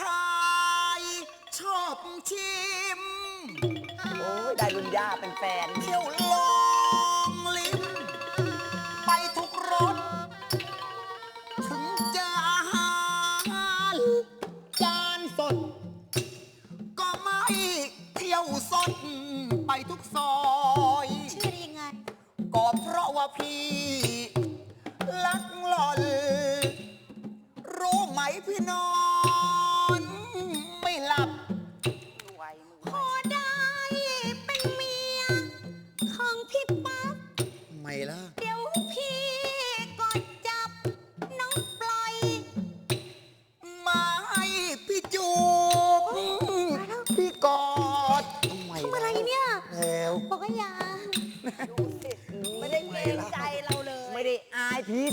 ชายชอบชิม โอ้ยได้รุ่นย่าเป็นแฟน เที่ยวลองลิ้ม ไปทุกรสถึงจะอาหารจานสด ก็ไม่เที่ยวสดไปทุกซอย ชื่อได้ยังไง ก็เพราะว่าพี่ลักหล่อน รู้ไหมพี่นอน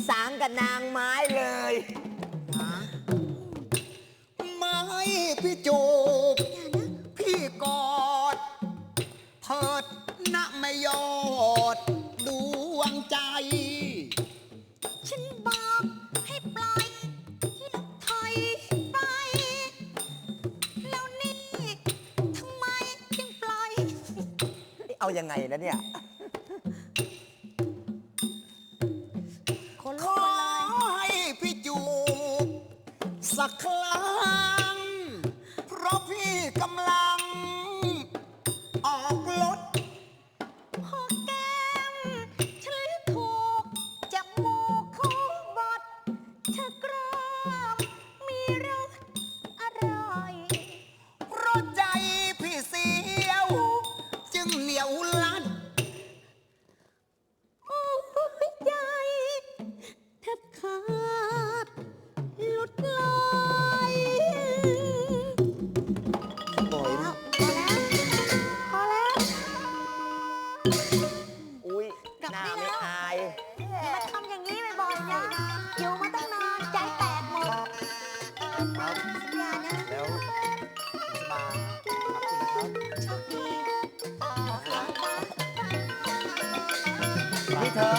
สางกับนางไม้เลยมาให้พี่จูบพี่กอดเถิดนะไม่ยอดดวงใจ ฉันบอกให้ปล่อยให้ถอยไป แล้วนี่ทำไมจึงปล่อย เอายังไงนะเนี่ย เธอ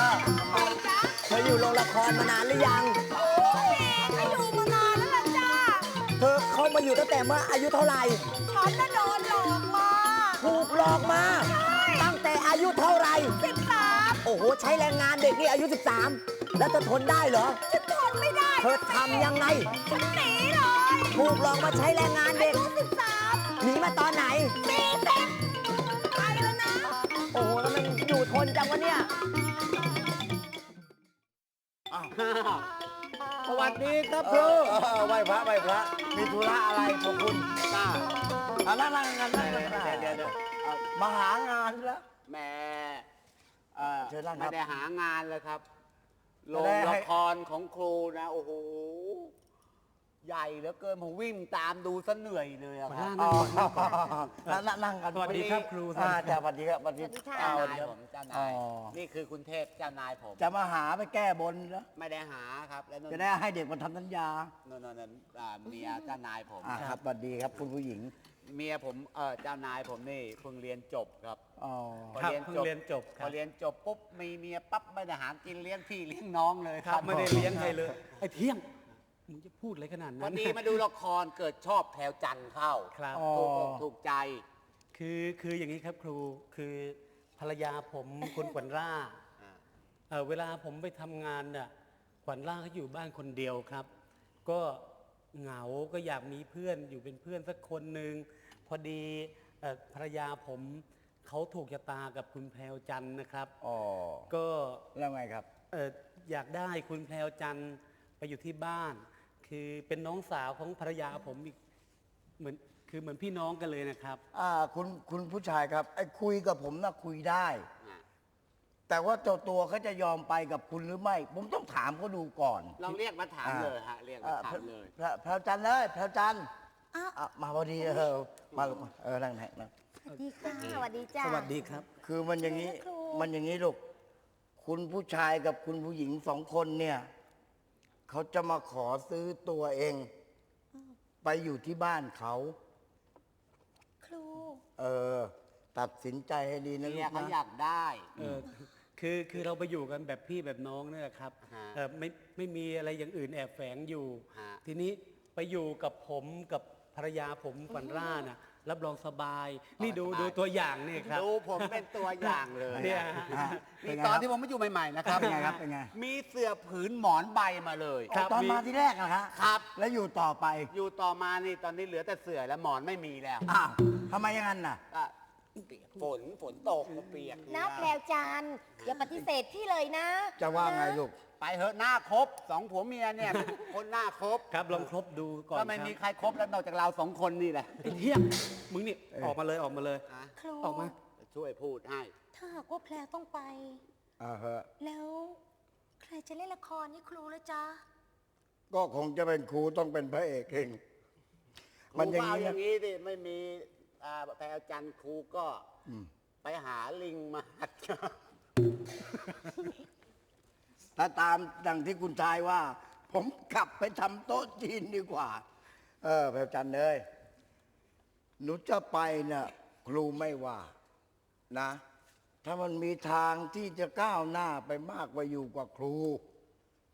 ไปจ้ะเธออยู่โรงละครมานานหรือยัง โอ้ยก็อยู่มานานแล้วล่ะจ้าเธอเข้ามาอยู่ตั้งแต่เมื่ออายุเท่าไหร่ ฉันน่ะโดนหลอกมา ถูกหลอกมาตั้งแต่อายุเท่าไหร่ สิบสามโอ้โห ใช้แรงงานเด็กนี่อายุ 13 แล้วเธอทนได้เหรอ ฉันทนไม่ได้ เธอทำยังไง ฉันหนีเลยถูกหลอกมาใช้แรงงานอาเด็กยุสิบสามหนีมาตอนไหน สี่สิบไปแล้วนะ โอ้โหแล้วมันอยู่ทนจังวะเนี่ย สวัสดีครับคเอรูอเออไหว้พระไหว้พระ มีธุระอะไรของคุณจ้าอะนั่งนั่งนั่งนั่งนั่งเดี๋ยวเดี๋ยวเดี๋ยวเอ่อมาหางานแล้ว แหม่เอ่อเชิญนั่งครับไม่ได้หางานเลยครับโรไม่งได้ให้ ละครของครูนะ โอ้โห ใหญ่เหลือเกินผมวิ่งตามดูซะเหนื่อยเลยอะครับอ๋อนั่งนั่งนั่งกันสวัสดีครับครูอ่าจ้ะสวัสดีครับสวัสดีสวัสดีค่ะอ้าวเจ้านายเดี๋ยวผมเจ้าอ๋นาอยนี่คือคุณเทพเจ้านายผมจะมาหาไปแก้บนแล้วไม่ได้หาครับแล้วนนจะได้ให้เด็กมันทำสัญญานนนนอ่าเมียเจ้านายผมอ่าครับสวัสดีครับคุณผู้หญิงเมียผมเออเจ้านายผมนี่เพิ่งเรียนจบครับอ๋อพอครับเรียนเพิ่งจบเรียนจบครับ พอเรียนจบปุ๊บมีเมียปั๊บไม่ได้หากินเลี้ยงพี่เลี้ยงน้องเลยคครัรับบไม่ได้เลี้ยงใครเลย ไอ้เที่ยง มึงจะพูดอะไรขนาดพนั้อนดีมาดูละครเกิดชอบแพรวจันทร์เข้าครับ อ๋อ ถูกอกถูกใจ คือคืออย่างนี้ครับครูคือภรรยาผม คุณขวัญล่าอ่า เอ่อเวลาผมไปทำงานน่ะขวัญล่าเขาอยู่บ้านคนเดียวครับ ก็เหงาก็อยากมีเพื่อนอยู่เป็นเพื่อนสักคนหนึ่งพอดีเอ่อภรรยาผมเขาถูกชะตากับคุณแพรวจันทร์นะครับ อ๋อ ก็แล้วไงครับ เอ่ออยากได้คุณแพรวจันทร์ไปอยู่ที่บ้าน คือเป็นน้องสาวของภรรยาผมอีกเหมือนคือเหมือนพี่น้องกันเลยนะครับอ่าคุณคุณผู้ชายครับไอ้คุยกับผมนะคุยได้ อ่าแต่ว่าเจ้าตัวเขาจะยอมไปกับคุณหรือไม่ ผมต้องถามเขาดูก่อนลองเรียกมาถามเลยฮะเรียกมาอ่าถามเลย พระพระจันทร์เลยพระจันทร์อ้าวอะมาพอดีเออมาลูกมาเออนั่งแหกนะสวัสดีค่ะสวัสดีจ้า สวัสดีครับ คือมันอย่างนี้ครู มันอย่างนี้ลูก คุณผู้ชายกับคุณผู้หญิงสองคนเนี่ย เขาจะมาขอซื้อตัวเอง ไปอยู่ที่บ้านเขา ครู เออ ตัดสินใจให้ดีนะลูเมียกเขานะอยากได้ เออคือคือเราไปอยู่กันแบบพี่แบบน้องนี่แหละครับฮะเออไม่ไม่มีอะไรอย่างอื่นแอบแฝงอยู่ ฮะ ทีนี้ไปอยู่กับผมกับภรรยาผมฝันร่าน่ะ รับรองสบาย นี่ดูสบาย ดูตัวอย่างนี่ครับ ดูผมเป็นตัวอย่างเลยเนี่ย ฮะเป็นี่นไงตอนครับที่ผมมาอยู่ใหม่ๆนะครับเป็นไงครับเป็นไงมีเสื่อผืนหมอนใบมาเลย ครับ ตอนมีมาที่แรกนะฮะครับ แล้วอยู่ต่อไปอยู่ต่อมานี่ตอนนี้เหลือแต่เสื่อแล้วหมอนไม่มีแล้ว อ้าวทำไมอย่างนั้นน่ะก็ เปียกฝนฝนตกก็เปียกน้าแพรวจันทร์อย่าปฏิเสธพี่เลยนะจะว่าไงลูก ไปเหอะหน้าครบสองผัวเมียเนี่ยเป็นคนหน้าครบครับลองครบดูก่อนก็ไม่มีคใครครบแล้วนอกจากเราสองคนนี่แหละรับไอ้เที่ยงมึงนี่ออกมาเลยออกมาเลย อะครูออกมา ช่วยพูดให้ ถ้าหากว่าแพรวต้องไป อ่าฮะแล้วใครจะเล่นละครนี่ครูละจ๊ะก็คงจะเป็นครูต้องเป็นพระเอกเองครูมันอย่างก็เอานี้อนะย่างนี้ดิไม่มี อ่าแพรจันทร์ครูก็ไปหาลิงมาหัดถ้าตามดังที่คุณชายว่า ผมกลับไปทำโต๊ะจีนดีกว่า เออแพรจันทร์เลยหนูจะไปเนี่ยครูไม่ว่านะ ถ้ามันมีทางที่จะก้าวหน้าไปมากกว่าอยู่กว่าครู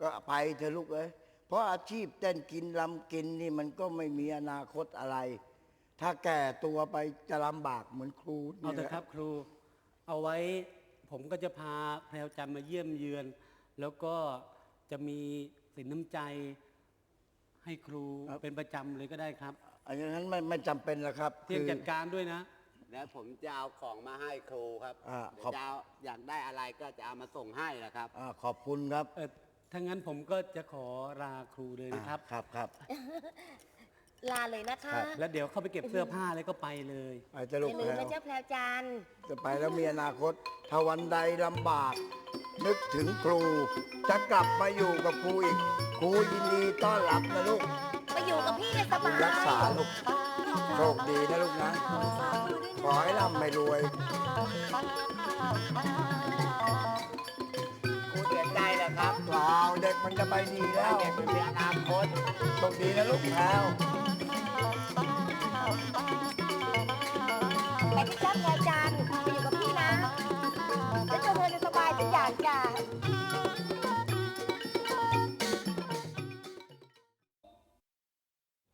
ก็ไปเถอะลูกเอ้ยเพราะอาชีพเต้นกินลำกินนี่มันก็ไม่มีอนาคตอะไร ถ้าแก่ตัวไปจะลำบากเหมือนครูเอานี่เถแหอะละครับครู เอาไว้ผมก็จะพาแพรวจันทร์มาเยี่ยมเยือน แล้วก็จะมีสินน้ำใจให้ครูเป็นประจำเลยก็ได้ครับ อันนั้นไม่ไม่จำเป็นแล้วครับเที่ยงคือ จัดการด้วยนะ แล้วผมจะเอาของมาให้ครูครับอ่าเดี๋ยขอบวจะเอาอยากได้อะไรก็จะเอามาส่งให้นะครับ อ่าขอบคุณครับเออถ้างั้นผมก็จะขอลาครูเลยนะครับครับครับ ลาเลยนะคะครับ แล้วเดี๋ยวเข้าไปเก็บเสื้อผ้าแล้วก็ไปเลยไปจะอลูกย่าลืมแล้นะวจ๊ะแพรวจันทร์ จะไปแล้วมีอนาคต ถ้าวันใดลำบาก นึกถึงครู จะกลับมาอยู่กับครูอีก ครูยินดีต้อนรับนะลูก ไปอยู่กับพี่เนี่ยสบายรักษาลูก โชคดีนะลูกนะ ขอให้ร่ำไม่รวย ครูเสียใจเหรอครับเปล่าเด็กมันจะไปดีแล้วเด็กมันมีอนาคตโชคดีนะลูกแล้ว ไปที่จ้าแพรวจันทร์ไปอยู่กับพี่นะแล้วเธอเธอจะสบายทุกอย่างจ้ะ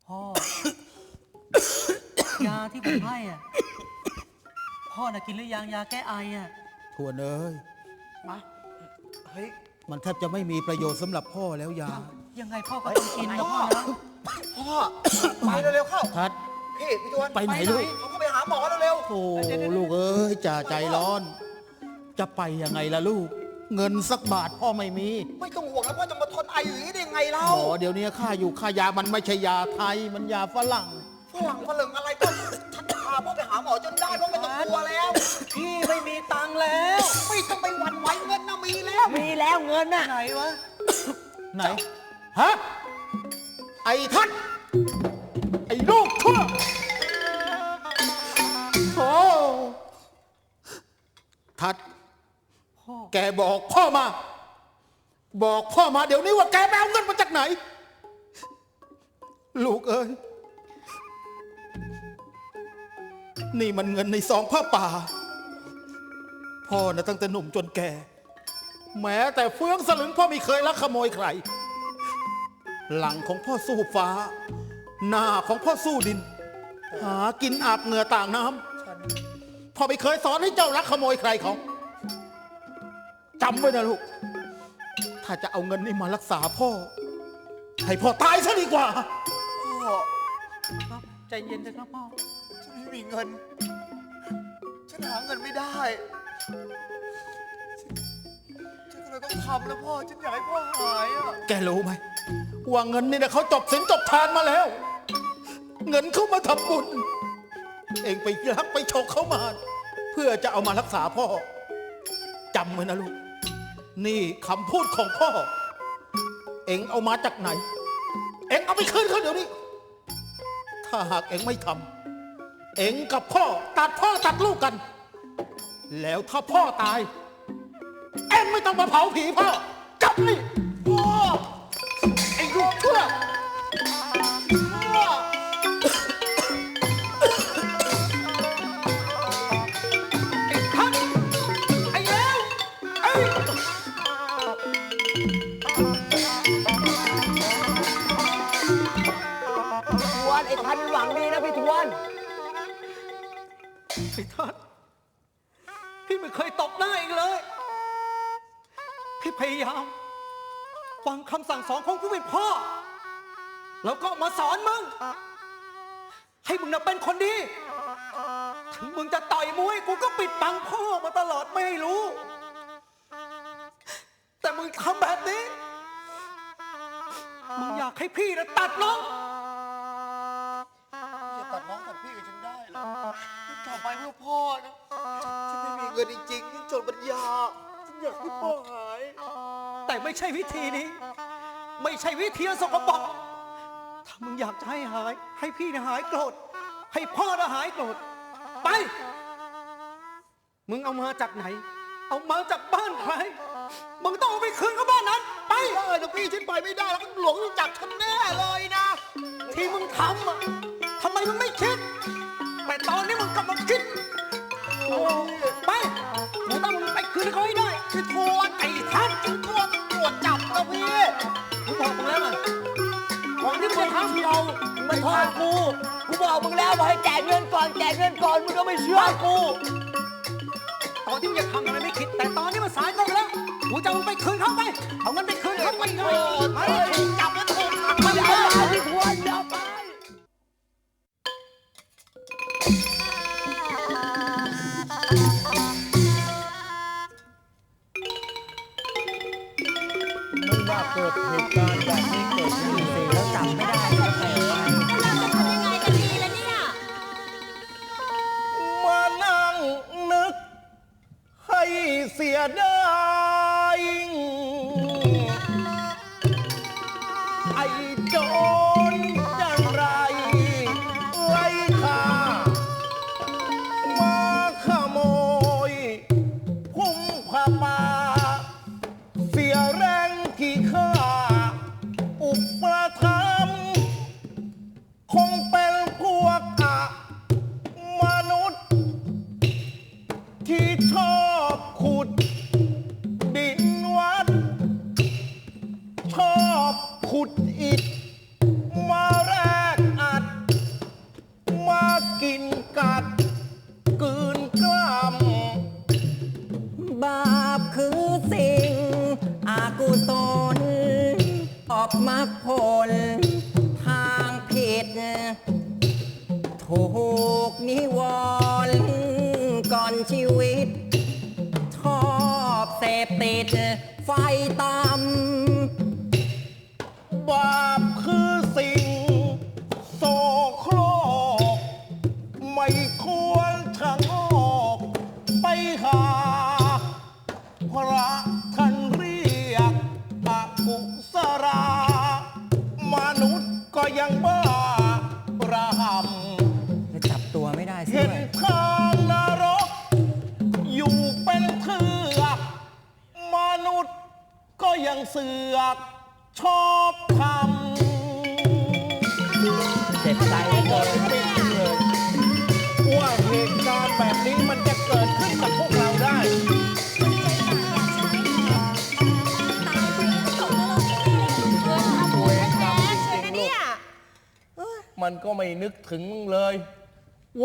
พ่อ ยาที่ผมให้อะ พ่อน่ะกินหรือยังยาแก้ไออะ ทวนเอ้ยมันแทบจะไม่มีประโยชน์สำหรับพ่อแล้วยายังไงพ่อก็ต้องกินนะพ่อนะไปเร็วๆเข้า ทัด พี่พี่ทวนไปไหนลูก เขาก็ไปหาหมอเร็วโธ่ลูกเอ้ยจ่าใจร้อน จะไปยังไงล่ะลูก เงินสักบาทพ่อไม่มีๆไม่ต้องห่วงแล้วพ่อจะมาทนไออยู่อย่างนี้ได้ยังไงเล่าหมอเดี๋ยวนี้ค่าอยู่ค่ายามันไม่ใช่ยาไทยมันยาฝรั่ง ฝรั่งฝรั่งอะไรก็ฉันจะพาพ่อไปหาหมอจนได้พ่อไม่ต้องกลัวแล้ว พี่ไม่มีตังค์แล้ว ไม่ต้องไปหวั่นไหวเงินนะมีแล้วมีแล้วเงินน่ะไหนวะ ไหน ฮะ ไอ้ทัดไอ้ ลูกชั่วโธ่ทัดพ่อแกบอกพ่อมา บอกพ่อมาเดี๋ยวนี้ว่าแกไปเอาเงินมาจากไหน ลูกเอ้ย นี่มันเงินในซองผ้าป่า พ่อนะตั้งแต่หนุ่มจนแก่ แม้แต่เฟืองสลึงพ่อไม่เคยลักขโมยใคร หลังของพ่อสู้ฟ้า หน้าของพ่อสู้ดิน หากินอาบเหงื่อต่างน้ำพ่อไม่เคยสอนให้เจ้าลักขโมยใครเขาจำไว้นะลูก ถ้าจะเอาเงินนี่มารักษาพ่อ ให้พ่อตายซะดีกว่า พ่อครับใจเย็นเลยครับพ่อฉันไม่มีเงิน ฉันหาเงินไม่ได้ ฉันฉันก็เลยต้องทำแล้วพ่อ ฉันอยากให้พ่อหายอะ แกรู้ไหมว่าเงินนี่นะเขาจบสินจบทานมาแล้ว เงินเขามาทำบุญ เองไปรักไปฉกเขามา เพื่อจะเอามารักษาพ่อจำไว้นะลูก นี่คำพูดของพ่อ เองเอามาจากไหน เองเอาไปคืนเขาเดี๋ยวนี้ ถ้าหากเองไม่ทำเองกับพ่อตัดพ่อตัดลูกกัน แล้วถ้าพ่อตาย เองไม่ต้องมาเผาผีพ่อจับนี่ ไอ้ทัดพี่ไม่เคยตบหน้าอีกเลย พี่พยายาม ฟังคำสั่งสอนของผู้เป็นพ่อ แล้วก็มาสอนมึง ให้มึงน่ะเป็นคนดี ถึงมึงจะต่อยมวยกูก็ปิดบังพ่อมาตลอดไม่ให้รู้ แต่มึงทำแบบนี้ มึงอยากให้พี่นะตัดน้องอย่าตัดน้องกับพี่กับฉันได้เหรอ ทำไปเพื่อพ่อนะฉันไม่มีเงินจริงๆฉันจนปัญญาฉันอยากให้พ่อหาย แต่ไม่ใช่วิธีนี้ ไม่ใช่วิธีสกปรกถ้ามึงอยากจะให้หาย ให้พี่นะหายโกรธ ให้พ่อนะหายโกรธ ไป มึงเอามาจากไหน เอามาจากบ้านใคร มึงต้องเอาไปคืนเขาบ้านนั้น ไปได้นะพี่ฉันไปไม่ได้แล้วหลวงจะจับฉันแน่เลยนะ ที่มึงทำอะทำไมมึงไม่คิดแต่ตอนนี้มึง กลับมาคิดไปมึงต้องไปคืนเขาให้ได้คือทวนไอ้ท่านฉันกลัวตำรวจจับนะพี่กูบอกมึงแล้วไงของที่มึงทำเรามึงมาโทษกูกูบอกมึงแล้วบอกให้แจกเงินก่อนแจกเงินก่อนมึงก็ไม่เชื่อกูตอนที่มึงจะทำอะไรไม่คิด แต่ตอนนี้มันสายเกินไปแล้วกูจะเอามันไปคืนเขาไปเอาเงินไปคืนเขาไปไงโอ้ย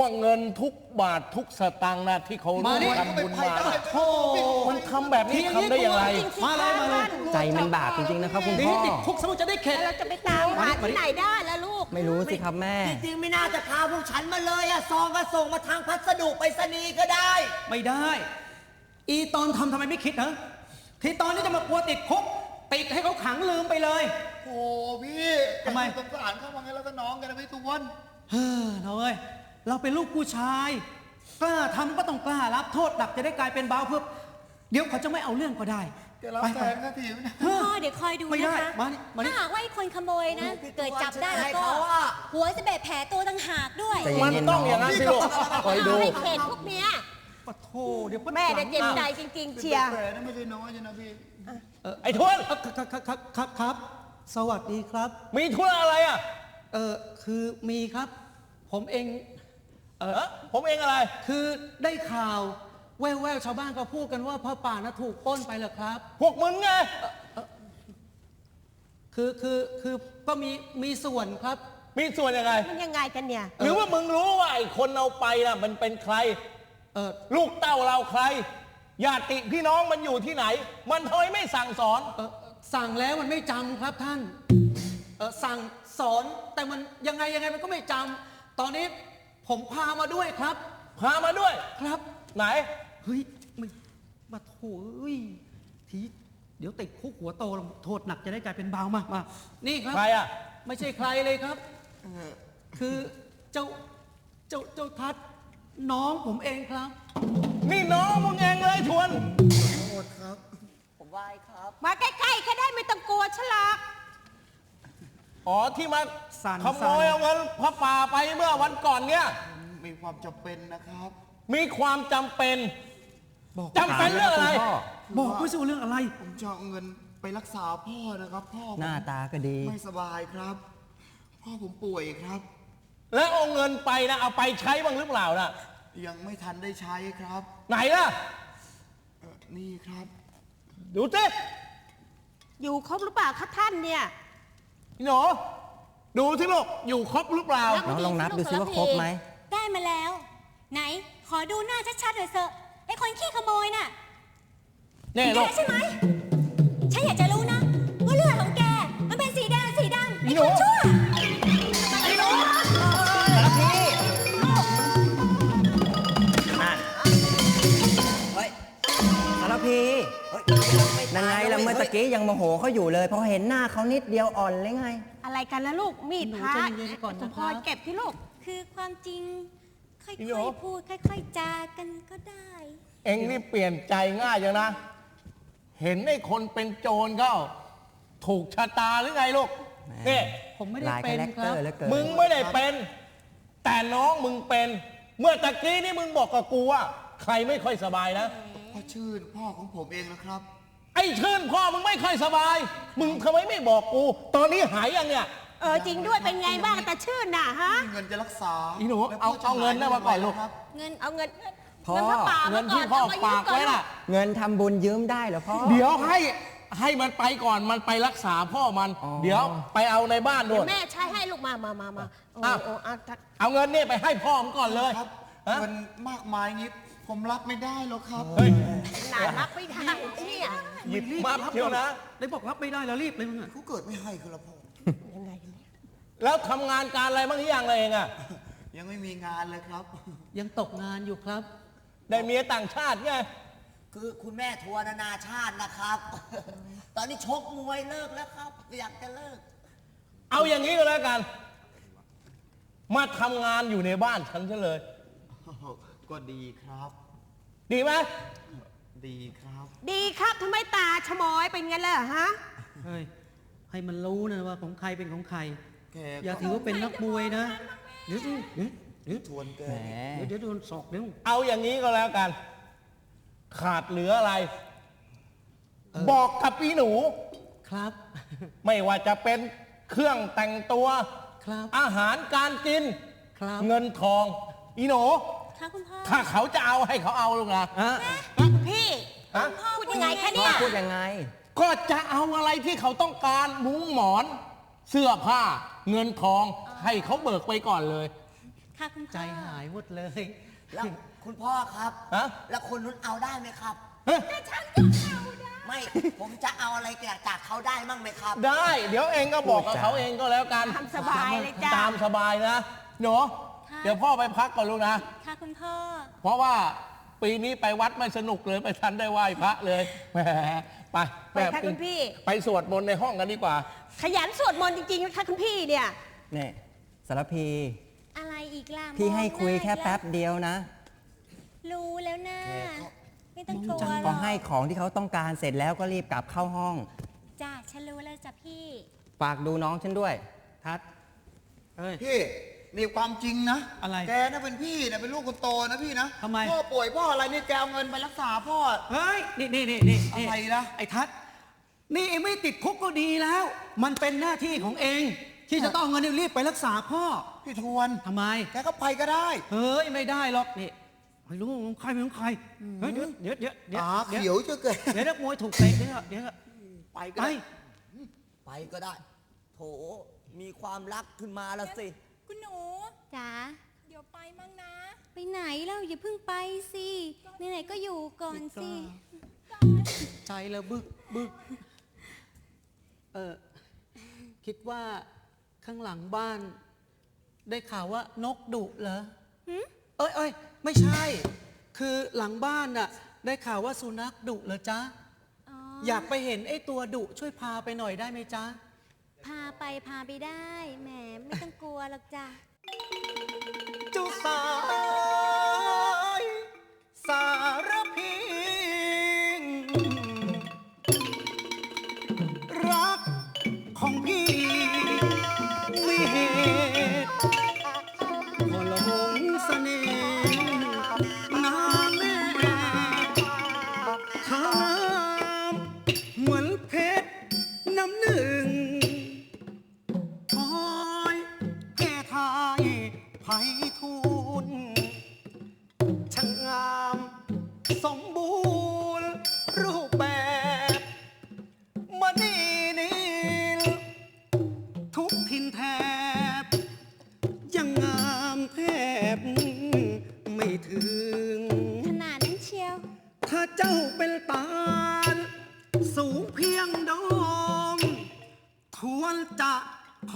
ว่าเงินทุกบาททุกสตางค์นะที่เขามานี่ทำบุญมานะโอ้มันทำแบบนี้ทำได้อย่างไร มาเลยมาเลยใจมันบาปจริงๆนะครับคุณหนีพ่อติดคุกสมุจะได้เข็ดเราจะไปตามหาที่ไหนได้ล่ะลูกไม่รู้สิครับแม่ จริงๆไม่น่าจะพาพวกฉันมาเลยอะซองก็ส่งมาทางพัสดุไปรษณีย์ก็ได้ ไม่ได้ อีตอนทำทำไมไม่คิดนะที่ตอนนี้จะมากลัวติดคุกติดให้เขาขังลืมไปเลย โอ้พี่ทำไม สงสารเข้ามาไงแล้วก็น้องกันนะพี่ทวนเฮ้อน้อย เราเป็นลูกผู้ชาย กล้าทำก็ต้องกล้ารับโทษหนักจะได้กลายเป็นเบาเพื่อ เดี๋ยวเขาจะไม่เอาเรื่องก็ได้แกรับไปแสไปงนาทีนะเฮ้อพ่อเดี๋ยวคอยดูไม่ได้นะคะมานี่มานี่ ถ้าหากว่าไอ้คนขโมยนะ เกิดจับได้แล้วก็ ให้เขาอะ หัวจะแบบแผลตัวต่างหากด้วยใจมันเย็นๆต้องอย่างนั้นสิลูกคอยดู ให้เข็ดพวกเนี้ยปะโทเดี๋ยวแม่เด็กเจ็บใจจริง ๆ เชียร์ แต่นั่นไม่ใช่น้อยใช่นะพี่ ไอ้ทวน ครับครับครับครับครับครับ สวัสดีครับ มีธุระอะไรอะ เออคือมีครับ ผมเอง เออ เอ้อผมเองอะไร คือได้ข่าวแว่วๆชาวบ้านก็พูดกันว่าพระป่านะถูกปล้นไปเหรอครับ พวกมึงไง คือคือคือก็มีมีส่วนครับ มีส่วนยังไง มันยังไงกันเนี่ย หรือว่ามึงรู้ว่าไอ้คนเอาไปน่ะมันเป็นใคร เออลูกเต้าเราใคร ญาติพี่น้องมันอยู่ที่ไหน มันทำไมไม่สั่งสอน เออสั่งแล้วมันไม่จำครับท่านเออสั่งสอนแต่มันยังไงยังไงมันก็ไม่จำตอนนี้ ผมพามาด้วยครับ พามาด้วย ครับ ไหน เฮ้ยไม่มาโถเอ้ยทีเดี๋ยวติดคุกหัวโตลงโทษหนักจะได้กลายเป็นเบามามานี่ครับใครอะ ไม่ใช่ใครเลยครับ คือเจ้าเจ้าเจ้าทัดน้องผมเองครับ นี่น้องมึงเองเลยชวน ผมไหว้ครับ มาใกล้ๆแค่ได้ไม่ต้องกลัวฉลาก อ๋อที่มาสั่นขโมยเอาเงินพระป่าไปเมื่อวันก่อนเนี่ย มีความจำเป็นนะครับมีความจำเป็น บอกจำเป็นเรื่องอะไร บอกไม่สู้เรื่องอะไร ผมจะเอาเงินไปรักษาพ่อนะครับ พ่อผมหน้าตาก็ดี ไม่สบายครับ พ่อผมป่วยครับ แล้วเอาเงินไปนะเอาไปใช้บ้างหรือเปล่านะยังไม่ทันได้ใช้ครับไหนล่ะ เอ่อนี่ครับ ดูสิอยู่ครบหรือเปล่าคะท่านเนี่ย พี่หนูดูสิลูกอยู่ครบหรือเปล่า น้องลองนับดูซิว่าครบไหม ได้มาแล้ว ไหน ขอดูหน้าชัดๆหน่อยเถอะไอ้คนขี้ขโมยน่ะนี่แกลูก ใช่ไหมฉันอยากจะรู้นะ ว่าเลือดของแก มันเป็นสีแดงสีดำไอ้หนูคนชั่ว นั่นไงละเมื่อตะกี้ยังโมโหเขาอยู่เลยพอเห็นหน้าเขานิดเดียวอ่อนเลยไง อะไรกันนะลูก มีดหนูพระใจเย็นๆก่อนนะครับพอเก็บที่ลูก คือความจริง ค่อีหนูอยๆพูดค่อย ๆจากันก็ได้ เองนี่เปลี่ยนใจง่ายจังนะ เห็นไอ้คนเป็นโจรเข้า ถูกชะตาหรือไงลูกนี่ผมไม่ได้หลายเป็คานแรคคเตอรับร์เหลือเกินมึงไม่ได้เป็น แต่น้องมึงเป็น เมื่อตะกี้นี่มึงบอกกับกูว่า ใครไม่ค่อยสบายนะ พ่อชื่นพ่อของผมเองนะครับ ไอ้ชื่นพ่อมึงไม่ค่อยสบาย มึงทำไมไม่บอกกู ตอนนี้หายยังเนี่ย เออจริงด้วยเป็นไงบ้างแต่ชื่นน่ะฮะ มีเงินจะรักษาอีหนูแล้วเอาพ่จะเอาเงินน่ะมาก่อนลูก ครับ เงินเอาเงินพ่อ เงินพระป่าเงินมาที่พ่อเมฝากไว้ยืมน่ะ เงินทำบุญยืมได้เหรอพ่อ เดี๋ยวให้ให้มันไปก่อนมันไปรักษาพ่อมัน อ๋อ เดี๋ยวไปเอาในบ้านเดี๋ด้ยววยแม่ใช้ให้ลูกมามามามาโอ้อ้าว โอ้อะถ้าเอาเงินนี่ไปให้พ่อมันก่อนเลยครับฮะเงินมากมายงี้ ผมรับไม่ได้หรอกครับเฮ้ยนานรับไม่ได้เนี่ยหยิบมาเที่ยวนะ ได้บอกรับไม่ได้แล้วรีบเลยมึงอะเขาเกิดไม่ให้คือละพ่อยังไงเนี่ยแล้วทำงานการอะไรบ้างหรือยังเลยเองอะยังไม่มีงานเลยครับ ยังตกงานอยู่ครับ ได้เมียต่างชาติไงคือคุณแม่ทัวร์นานาชาตินะครับ ตอนนี้ชกมวยเลิกแล้วครับ อยากจะเลิก เอาอย่างนี้ก็แล้วกัน มาทำงานอยู่ในบ้านฉันซะเลย ก็ดีครับ ดีไหมดีครับ ดีครับทำไมตาชะมอยเป็นไงล่ะฮะ เฮ้ยให้มันรู้นะว่าของใครเป็นของใคร แกอย่าถือว่าเป็นนักมวยนะ เดี๋ยวสิเดี๋ยวเดี๋ยวทวนแกแหมเดี๋ยวเดี๋ยวโดนศอกเดี๋ยวเอาอย่างนี้ก็แล้วกัน ขาดเหลืออะไร บอกกับพี่หนู ครับ ไม่ว่าจะเป็นเครื่องแต่งตัว ครับ อาหารการกิน ครับ เงินทอง อีหนู ค่ะคุณพ่อถ้าเขาจะเอาให้เขาเอาลูกนะอะพี่ฮะพูดยังไงคะพ่อเนี่ย พูดยังไง ก็จะเอาอะไรที่เขาต้องการมุ้งหมอน เสื้อผ้า เงินทอง ให้เขาเบิกไปก่อนเลย ค่ะคุณพ่อใจหายหมดเลย แล้วคุณพ่อครับ ฮะ แล้วคนนู้นเอาได้ไหมครับ เฮ้ยไม่ ผมจะเอาอะไรจากเขาได้มั่งไหมครับ ได้ เดี๋ยวเองก็บอกกับเขาเองก็แล้วกัน ทำสบายเลยจ้าตามสบายนะหนูค่ะ เดี๋ยวพ่อไปพักก่อนลูกนะ ค่ะคุณพ่อ เพราะว่าปีนี้ไปวัดไม่สนุกเลยไปทันได้ไหว้พระเลยแหมไปไปค่ะคุณพี่ ไปสวดมนต์ในห้องกันดีกว่าขยันสวดมนต์จริงๆนะคะคุณพี่เนี่ย เนี่ยสารพี อะไรอีกล่ะพี่มองให้คุยน้าแค่อีกล้วแป๊บเดียวนะรู้แล้วนะไม่ต้องกลัวหรพออกให้ของที่เขาต้องการเสร็จแล้วก็รีบกลับเข้าห้อง จ้าฉันรู้แล้วจ้ะพี่ ฝากดูน้องฉันด้วย ทัดเฮ้ยพี่ นี่ความจริงนะอะไรแกนะเป็นพี่นะเป็นลูกคนโตนะพี่นะทำไม พ่อป่วยพ่ออะไรนี่แกเอาเงินไปรักษาพ่อ เฮ้ย นี่นี่นี่นี่อะไรนะ ไอ้ทัศน์นี่เองไม่ติดคุกก็ดีแล้ว มันเป็นหน้าที่ของเอง ที่จะต้องเอาเงินรีบไปรักษาพ่อพี่ทวนทำไม แกก็ไปก็ได้ เฮ้ย ไม่ได้หรอกนี่ไม่รู้ของใครไม่งใครเฮ้ยเดี๋ยวเดี๋ยวเดี๋ยวเดี๋ยวขาเดี๋ยวเจ้าเกิดเดี๋ยวนักมวยถูกเตะเดี๋ยวเดี๋ยวไปก็ไป ได้ ไปก็ได้ โถ มีความรักขึ้นมาละสิ คุณหนู จ๋าเดี๋ยวไปมั่งนะ ไปไหนแล้วอย่าเพิ่งไปสิไหนๆก็อยู่ก่อนสิ ใจแล้วบึกบึกเออคิดว่าข้างหลังบ้าน ได้ข่าวว่านกดุเหรอเอ้ยเอ้ยไม่ใช่ คือหลังบ้านน่ะ ได้ข่าวว่าสุนัขดุเหรอจ๊ะ อยากไปเห็นไอ้ตัวดุช่วยพาไปหน่อยได้ไหมจ๊ะ พาไปพาไปได้แหมไม่ต้องกลัวหรอกจ้ะจ้าสาย สารพิง รักของพี่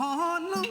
Harlem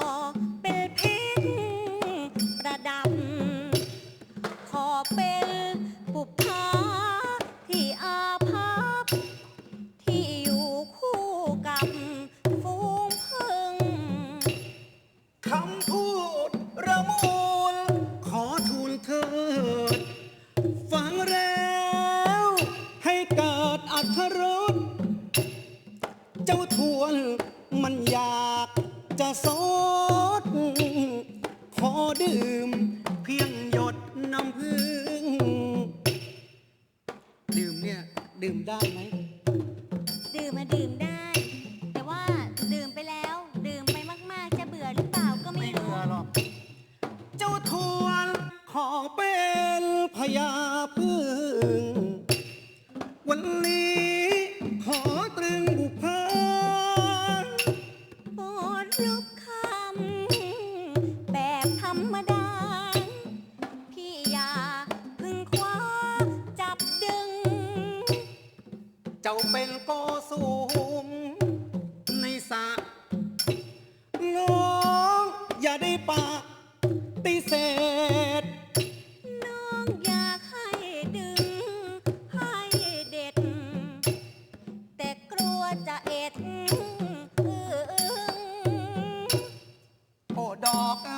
Oh. Yeah. ดอก